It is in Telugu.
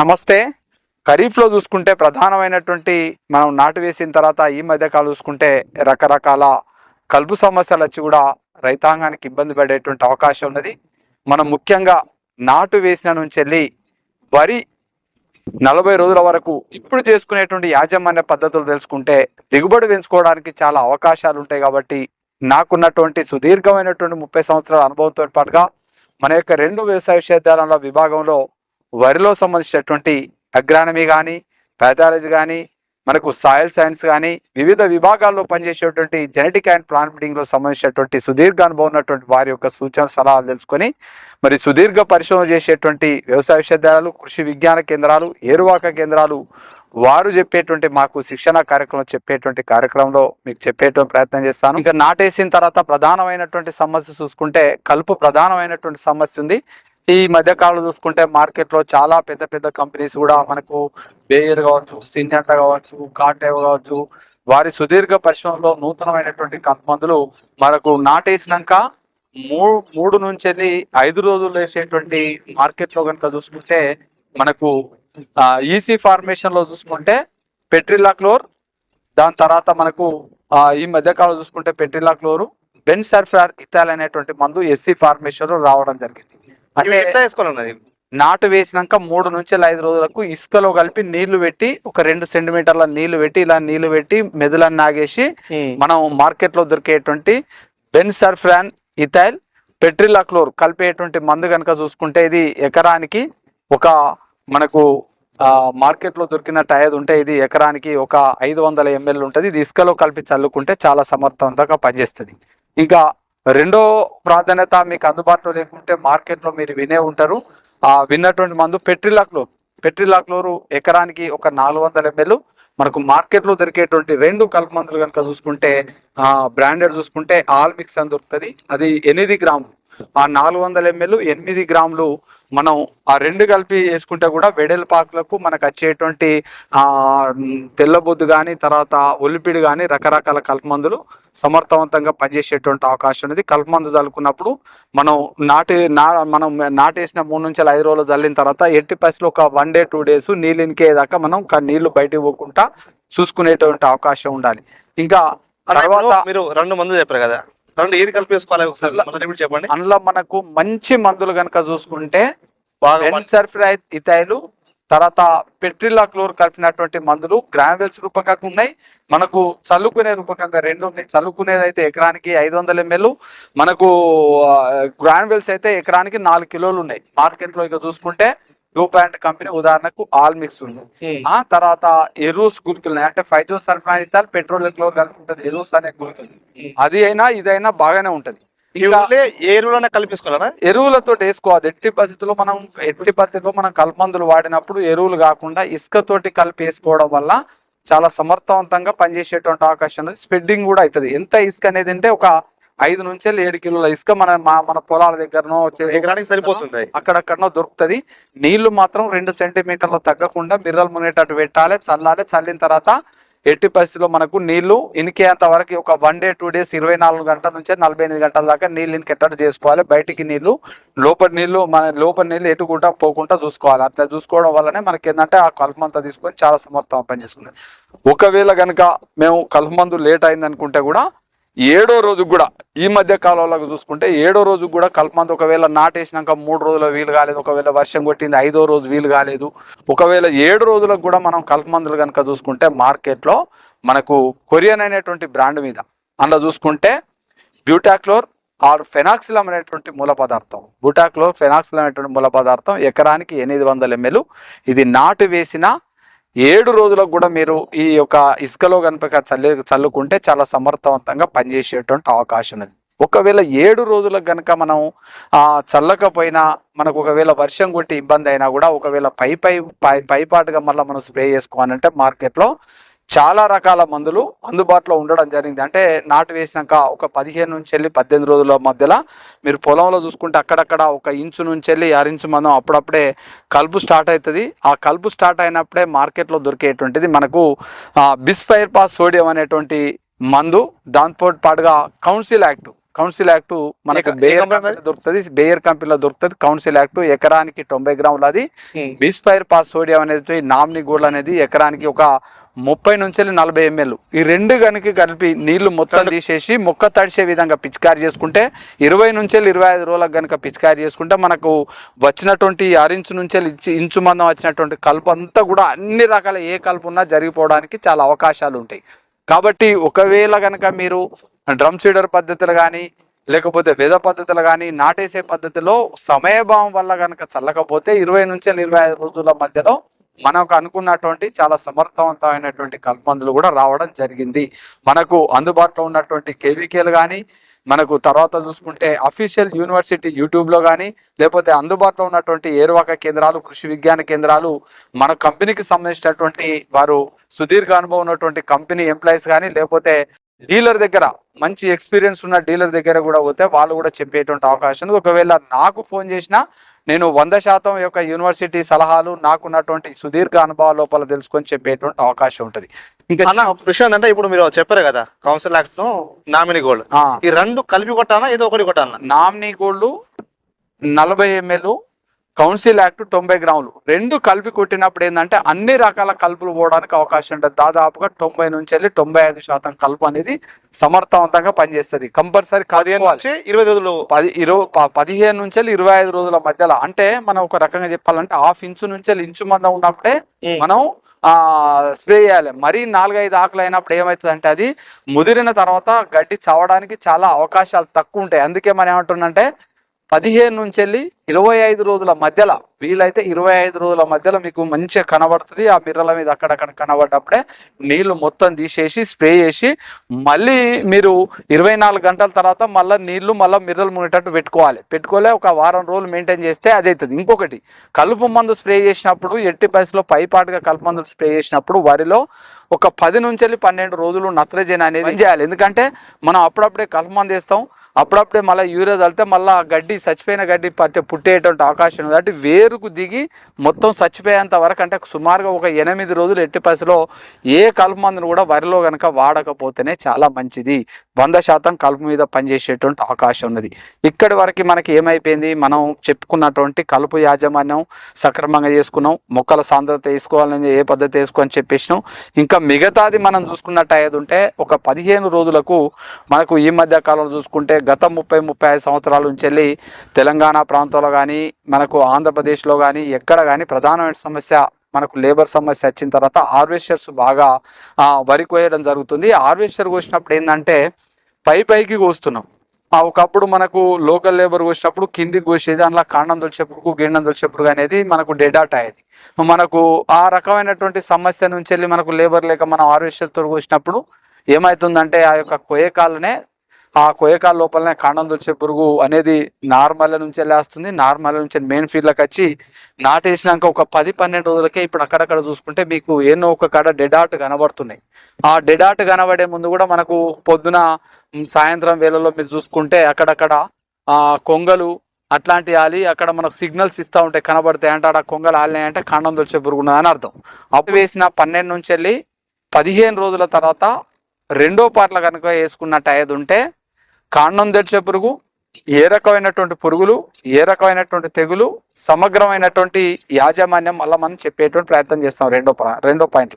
నమస్తే. ఖరీఫ్లో చూసుకుంటే ప్రధానమైనటువంటి మనం నాటు వేసిన తర్వాత ఈ మధ్యకాలం చూసుకుంటే రకరకాల కలుపు సమస్యలు వచ్చి కూడా రైతాంగానికి ఇబ్బంది పడేటువంటి అవకాశం ఉన్నది. మనం ముఖ్యంగా నాటు వేసిన నుంచి వెళ్ళి వరి నలభై రోజుల వరకు ఇప్పుడు చేసుకునేటువంటి యాజమాన్య పద్ధతులు తెలుసుకుంటే దిగుబడి పెంచుకోవడానికి చాలా అవకాశాలు ఉంటాయి కాబట్టి నాకున్నటువంటి సుదీర్ఘమైనటువంటి ముప్పై సంవత్సరాల అనుభవంతో పాటుగా మన యొక్క రెండు వ్యవసాయ విశ్వవిద్యాలయాల విభాగంలో వరిలో సంబంధించినటువంటి అగ్రానమీ కానీ ప్యాథాలజీ కానీ మనకు సాయిల్ సైన్స్ కానీ వివిధ విభాగాల్లో పనిచేసేటువంటి జెనెటిక్ అండ్ ప్లాంట్ బ్రీడింగ్లో సంబంధించినటువంటి సుదీర్ఘ అనుభవం ఉన్నటువంటి వారి యొక్క సూచన సలహాలు తెలుసుకొని మరి సుదీర్ఘ పరిశోధన చేసేటువంటి వ్యవసాయ విశ్వవిద్యాలయాలు కృషి విజ్ఞాన కేంద్రాలు ఏరువాక కేంద్రాలు వారు చెప్పేటువంటి మాకు శిక్షణ కార్యక్రమం చెప్పేటువంటి కార్యక్రమంలో మీకు చెప్పేటువంటి ప్రయత్నం చేస్తాను. ఇంకా నాటేసిన తర్వాత ప్రధానమైనటువంటి సమస్య చూసుకుంటే కలుపు ప్రధానమైనటువంటి సమస్య ఉంది. ఈ మధ్య కాలంలో చూసుకుంటే మార్కెట్లో చాలా పెద్ద పెద్ద కంపెనీస్ కూడా మనకు బేయర్ కావచ్చు సింజంట కావచ్చు కాటేవ్ కావచ్చు వారి సుదీర్ఘ పరిశ్రమలో నూతనమైనటువంటి కలుపు మందులు మనకు నాటేసినాక మూడు మూడు నుంచి వెళ్ళి ఐదు రోజులు వేసేటువంటి మార్కెట్లో కనుక చూసుకుంటే మనకు ఈసీ ఫార్మేషన్లో చూసుకుంటే పెట్రిలా క్లోర్ దాని తర్వాత మనకు ఈ మధ్యకాలంలో చూసుకుంటే పెట్రిలా క్లోరు బెన్ సర్ఫార్ ఇథాల్ అనేటువంటి మందు ఎస్సీ ఫార్మేషన్లో రావడం జరిగింది. అంటే ఎట్లా నాటు వేసినాక మూడు నుంచి ఐదు రోజులకు ఇసుకలో కలిపి నీళ్ళు పెట్టి ఒక రెండు సెంటీమీటర్ల నీళ్ళు పెట్టి ఇలా నీళ్ళు పెట్టి మెదులను నాగేసి మనం మార్కెట్లో దొరికేటువంటి బెన్ సర్ఫ్రాన్ ఇథైల్ పెట్రిలాక్లోర్ కలిపేటువంటి మందు కనుక చూసుకుంటే ఇది ఎకరానికి ఒక మనకు మార్కెట్లో దొరికినట్టు అయ్యేది ఉంటే ఇది ఎకరానికి ఒక ఐదు వందల ఎంఎల్ ఉంటుంది. ఇది ఇసుకలో కలిపి చల్లుకుంటే చాలా సమర్థవంతంగా పనిచేస్తుంది. ఇంకా రెండో ప్రాధాన్యత మీకు అందుబాటులో లేకుంటే మార్కెట్లో మీరు వినే ఉంటారు. ఆ విన్నటువంటి మందు పెట్రిలాక్లోర్ పెట్రిలాక్లోరు ఎకరానికి ఒక నాలుగు వందల ఎంఎల్. మనకు మార్కెట్లో దొరికేటువంటి రెండు కలుపు మందులు కనుక చూసుకుంటే బ్రాండెడ్ చూసుకుంటే ఆల్ మిక్స్ అని దొరుకుతుంది. అది ఎనిమిది గ్రాములు. ఆ నాలుగు వందల ఎంఎల్ ఎనిమిది గ్రాములు మనం ఆ రెండు కలిపి వేసుకుంటే కూడా వెడల్పాకులకు మనకు వచ్చేటువంటి ఆ తెల్లబొద్దు కానీ తర్వాత ఒలిపిడి కానీ రకరకాల కలుపు మందులు సమర్థవంతంగా పనిచేసేటువంటి అవకాశం ఉంది కలుపు మందు చల్లుకున్నప్పుడు మనం నాటి నా మనం నాటేసిన మూడు నుంచి ఐదు రోజులు చల్లిన తర్వాత ఎట్టి పరిస్థితుల్లో ఒక వన్ డే టూ డేస్ నీళ్ళు ఇంకేదాకా మనం నీళ్ళు బయటికి పోకుండా చూసుకునేటువంటి అవకాశం ఉండాలి. ఇంకా తర్వాత తర్వాత మీరు రెండు మందులు చెప్పారు కదా ఏది కలిపి వేసుకోవాలి ఒకసారి మొదటి చెప్పండి. అందులో మనకు మంచి మందులు కనుక చూసుకుంటే ఇథైలు తర్వాత పెట్రిలా క్లోర్ కలిపినటువంటి మందులు గ్రాన్వెల్స్ రూపకంగా ఉన్నాయి. మనకు చల్లుకునే రూపకంగా రెండు ఉన్నాయి. చల్లుకునేది అయితే ఎకరానికి ఐదు వందల ఎంఎల్ మనకు గ్రాన్వెల్స్ అయితే ఎకరానికి నాలుగు కిలోలు ఉన్నాయి. మార్కెట్లో ఇక చూసుకుంటే డూ ప్యాంట్ కంపెనీ ఉదాహరణకు ఆల్ మిక్స్ ఉంది. ఆ తర్వాత ఎరూస్ గుళికలు. అంటే ఫైజో సల్ఫానితాల్ పెట్రోల్ క్లోర్ కలిపి ఉంటుంది. ఎరూస్ అనే గుళికలు. అది అయినా ఇదైనా బాగానే ఉంటది. ఎరువులన్నా కలిపేసుకోవాలనా? ఎరువులతో వేసుకోవాలి. ఎట్టి పరిస్థితుల్లో మనం ఎట్టి పరిస్థితుల్లో మనం కల్పమందులు వాడినప్పుడు ఎరువులు కాకుండా ఇసుకతోటి కలిపి వేసుకోవడం వల్ల చాలా సమర్థవంతంగా పనిచేసేటువంటి అవకాశం ఉంది స్ప్రెడ్డింగ్ కూడా అవుతుంది. ఎంత ఇసుక అనేది అంటే ఒక ఐదు నుంచి ఏడు కిలోల ఇసుక మన మా- మన పొలాల దగ్గరనో వచ్చే ఎకరానికి సరిపోతుంది. అక్కడక్కడనో దొరుకుతుంది. నీళ్ళు మాత్రం రెండు సెంటీమీటర్లు తగ్గకుండా మిర్రలు మునేటట్టు పెట్టాలి చల్లాలి చల్లిన తర్వాత ఎట్టి పరిస్థితుల్లో మనకు నీళ్ళు ఇనికేంత వరకు ఒక వన్ డే టూ డేస్ ఇరవై నాలుగు గంటల నుంచి నలభై ఎనిమిది గంటల దాకా నీళ్ళు ఇనికెట్టట్టు చేసుకోవాలి. బయటికి నీళ్ళు లోపల నీళ్ళు మన లోపల నీళ్ళు ఎటుకుంటా పోకుండా చూసుకోవాలి. అట్లా చూసుకోవడం వల్లనే మనకి ఏంటంటే ఆ కలుపమంతా తీసుకొని చాలా సమర్థం పనిచేస్తుంది ఒకవేళ కనుక మేము కలుపమందు లేట్ అయింది అనుకుంటే కూడా ఏడో రోజు కూడా ఈ మధ్య కాలంలో చూసుకుంటే ఏడో రోజు కూడా కల్పమంది ఒకవేళ నాటేసినాక మూడు రోజుల వీలు కాలేదు ఒకవేళ వర్షం కొట్టింది ఐదో రోజు వీలు కాలేదు. ఒకవేళ ఏడు రోజులకు కూడా మనం కల్పమందులు కనుక చూసుకుంటే మార్కెట్లో మనకు కొరియన్ అనేటువంటి బ్రాండ్ మీద అందులో చూసుకుంటే బ్యూటాక్లోర్ ఆర్ ఫెనాక్సిలం అనేటువంటి మూల పదార్థం. బ్యూటాక్లోర్ ఫెనాక్సిలం అనేటువంటి మూల పదార్థం ఎకరానికి ఎనిమిది వందల ఎంఎల్. ఇది నాటు వేసిన ఏడు రోజులకు కూడా మీరు ఈ యొక్క ఇసుకలో కనుక చల్లి చల్లుకుంటే చాలా సమర్థవంతంగా పనిచేసేటువంటి అవకాశం ఉంది ఒకవేళ ఏడు రోజులకు కనుక మనం చల్లకపోయినా మనకు ఒకవేళ వర్షం కొట్టి ఇబ్బంది అయినా కూడా ఒకవేళ పై పై పై పైపాటుగా మళ్ళీ మనం స్ప్రే చేసుకోవాలంటే మార్కెట్లో చాలా రకాల మందులు అందుబాటులో ఉండడం జరిగింది. అంటే నాటు వేసినాక ఒక పదిహేను నుంచి వెళ్ళి పద్దెనిమిది రోజుల మధ్యలో మీరు పొలంలో చూసుకుంటే అక్కడక్కడ ఒక ఇంచు నుంచి వెళ్ళి ఆరించు మందం అప్పుడప్పుడే కలుపు స్టార్ట్ అవుతుంది. ఆ కలుపు స్టార్ట్ అయినప్పుడే మార్కెట్లో దొరికేటువంటిది మనకు బిస్ఫైర్ పాస్ సోడియం అనేటువంటి మందు దాంతో పాటుగా కౌన్సిల్ యాక్ట్ కౌన్సిల్ యాక్ట్ మనకు బేయర్ దొరుకుతుంది. బేయర్ కంపెనీలో దొరుకుతుంది. కౌన్సిల్ యాక్ట్ ఎకరానికి తొంభై గ్రాములు. అది. బిస్పైర్ పాస్ సోడియం అనేది నామిని గోల్డ్ అనేది ఎకరానికి ఒక ముప్పై నుంచి నలభై ఎంఎల్. ఈ రెండు కనుక కలిపి నీళ్ళు మొత్తం తీసేసి మొక్క తడిసే విధంగా పిచికారి చేసుకుంటే ఇరవై నుంచి ఇరవై ఐదు రోజులకు కనుక పిచికారి చేసుకుంటే మనకు వచ్చినటువంటి అరించు నుంచి ఇంచు ఇంచు మందం వచ్చినటువంటి కలుపు అంతా కూడా అన్ని రకాల ఏ కలుపు ఉన్నా జరిగిపోవడానికి చాలా అవకాశాలు ఉంటాయి. కాబట్టి ఒకవేళ కనుక మీరు డ్రమ్ సీడర్ పద్ధతులు కానీ లేకపోతే వేద పద్ధతులు కానీ నాటేసే పద్ధతిలో సమయభావం వల్ల కనుక చల్లకపోతే ఇరవై నుంచి ఇరవై ఐదు రోజుల మధ్యలో మనకు అనుకున్నటువంటి చాలా సమర్థవంతమైనటువంటి కల్పందులు కూడా రావడం జరిగింది. మనకు అందుబాటులో ఉన్నటువంటి కేవీకేలు కానీ మనకు తర్వాత చూసుకుంటే అఫీషియల్ యూనివర్సిటీ యూట్యూబ్లో కానీ లేకపోతే అందుబాటులో ఉన్నటువంటి ఏరువాక కేంద్రాలు కృషి విజ్ఞాన కేంద్రాలు మన కంపెనీకి సంబంధించినటువంటి వారు సుదీర్ఘ అనుభవం ఉన్నటువంటి కంపెనీ ఎంప్లాయీస్ కానీ లేకపోతే డీలర్ దగ్గర మంచి ఎక్స్పీరియన్స్ ఉన్న డీలర్ దగ్గర కూడా పోతే వాళ్ళు కూడా చెప్పేటువంటి అవకాశం ఉంది. ఒకవేళ నాకు ఫోన్ చేసినా నేను వంద శాతం యొక్క యూనివర్సిటీ సలహాలు నాకున్నటువంటి సుదీర్ఘ అనుభవాల లోపల తెలుసుకొని చెప్పేటువంటి అవకాశం ఉంటుంది. ఇంకా విషయం ఏంటంటే ఇప్పుడు మీరు చెప్పారు కదా కౌన్సిల్ యాక్ట్ను నామినీ గోల్డ్. ఈ రెండు కలిపి కొట్టాలా ఏదో ఒకటి కొట్టాలన్నా నామినీ గోల్డ్ నలభై ఎంఎల్ కౌన్సిల్ యాక్ట్ తొంభై గ్రాములు. రెండు కలిపి కొట్టినప్పుడు ఏంటంటే అన్ని రకాల కలుపులు పోవడానికి అవకాశం ఉంటుంది. దాదాపుగా తొంభై నుంచి వెళ్ళి తొంభై ఐదు శాతం కలుపు అనేది సమర్థవంతంగా పనిచేస్తుంది. కంపల్సరీ పదిహేను నుంచి ఇరవై రోజులు. పది ఇరవై పదిహేను నుంచి వెళ్ళి ఇరవై ఐదు రోజుల మధ్యలో అంటే మనం ఒక రకంగా చెప్పాలంటే హాఫ్ ఇంచు నుంచి వెళ్ళి ఇంచు మందం ఉన్నప్పుడే. మనం ఆ స్ప్రే చేయాలి. మరీ నాలుగైదు ఆకులు అయినప్పుడు ఏమవుతుంది అంటే అది ముదిరిన తర్వాత గడ్డి చవడానికి చాలా అవకాశాలు తక్కువ ఉంటాయి. అందుకే మనం ఏమంటుందంటే పదిహేను నుంచి వెళ్ళి ఇరవై ఐదు రోజుల మధ్యలో వీలైతే ఇరవై ఐదు రోజుల మధ్యలో మీకు మంచిగా కనబడుతుంది. ఆ మిర్రల మీద అక్కడక్కడ కనబడ్డప్పుడే నీళ్ళు మొత్తం తీసేసి స్ప్రే చేసి మళ్ళీ మీరు ఇరవై నాలుగు గంటల తర్వాత మళ్ళీ నీళ్ళు మళ్ళీ మిర్రలు మునేటట్టు పెట్టుకోవాలి. పెట్టుకోలే ఒక వారం రోజులు మెయింటైన్ చేస్తే అది అవుతుంది ఇంకొకటి కలుపు మందు స్ప్రే చేసినప్పుడు ఎట్టి పరిస్థితిలో పైపాటుగా కలుపు మందులు స్ప్రే చేసినప్పుడు వరిలో ఒక పది నుంచి వెళ్ళి పన్నెండు రోజులు నత్రజని అనేది చేయాలి. ఎందుకంటే మనం అప్పుడప్పుడే కలుపు మందు వేస్తాం. అప్పుడప్పుడే మళ్ళీ యూరియా చల్లితే మళ్ళీ గడ్డి చచ్చిపోయిన గడ్డి పట్టే పుట్టేటువంటి అవకాశం ఉంది కాబట్టి వేరుకు దిగి మొత్తం చచ్చిపోయేంత వరకు అంటే సుమారుగా ఒక ఎనిమిది రోజులు ఎట్టి పసిలో ఏ కలుపు మందును కూడా వరిలో కనుక వాడకపోతేనే చాలా మంచిది. వంద శాతం కలుపు మీద పనిచేసేటువంటి అవకాశం ఉన్నది. ఇక్కడి వరకు మనకి ఏమైపోయింది? మనం చెప్పుకున్నటువంటి కలుపు యాజమాన్యం సక్రమంగా చేసుకున్నాం. మొక్కల సాంద్రత వేసుకోవాలని ఏ పద్ధతి వేసుకోని చెప్పేసినాం. ఇంకా మిగతాది మనం చూసుకున్నట్టు అయ్యేది ఉంటే ఒక పదిహేను రోజులకు మనకు ఈ మధ్య కాలంలో చూసుకుంటే గత ముప్పై ముప్పై ఐదు సంవత్సరాల నుంచి వెళ్ళి తెలంగాణ ప్రాంతంలో కానీ మనకు ఆంధ్రప్రదేశ్లో కానీ ఎక్కడ కానీ ప్రధానమైన సమస్య మనకు లేబర్ సమస్య వచ్చిన తర్వాత హార్వెస్టర్స్ బాగా వరి కోయడం జరుగుతుంది. హార్వెస్టర్ కోసినప్పుడు ఏంటంటే పై పైకి కోస్తున్నాం. ఒకప్పుడు మనకు లోకల్ లేబర్ కోసినప్పుడు కిందికి కోసేది అందులో కాండం తొలిచేపుడుకు గిండం తొలిచేపుడుకు అనేది మనకు డెడాట్ అయ్యేది. మనకు ఆ రకమైనటువంటి సమస్య నుంచి వెళ్ళి మనకు లేబర్ లేక మనం హార్వెస్టర్తో కోసినప్పుడు ఏమవుతుందంటే ఆ యొక్క కొయ్యకాలనే ఆ కోయకాల లోపలనే కాండం దొచ్చే పురుగు అనేది నార్మల్ నుంచి వెళ్ళేస్తుంది. నార్మల్ నుంచి మెయిన్ ఫీల్డ్లోకి వచ్చి నాటేసినాక ఒక పది పన్నెండు రోజులకే ఇప్పుడు అక్కడక్కడ చూసుకుంటే మీకు ఎన్నో ఒక కాడ డెడాట్ కనబడుతున్నాయి. ఆ డెడాట్ కనబడే ముందు కూడా మనకు పొద్దున సాయంత్రం వేళలో మీరు చూసుకుంటే అక్కడక్కడ ఆ కొంగలు అట్లాంటి ఆలి అక్కడ మనకు సిగ్నల్స్ ఇస్తూ ఉంటాయి. కనబడతాయి అంటే ఆడ కొంగలు ఆలినాయి అంటే కాండం దొచ్చే పురుగు ఉన్నదని అర్థం. అప్పుడు వేసిన పన్నెండు నుంచి వెళ్ళి పదిహేను రోజుల తర్వాత రెండో పార్ట్ల కనుక వేసుకున్నట్టు అయ్యేది ఉంటే కాండం తెరిచే పురుగు ఏ రకమైనటువంటి పురుగులు ఏ రకమైనటువంటి తెగులు సమగ్రమైనటువంటి యాజమాన్యం మళ్ళీ మనం చెప్పేటువంటి ప్రయత్నం చేస్తాం రెండో ప్ర- రెండో పాయింట్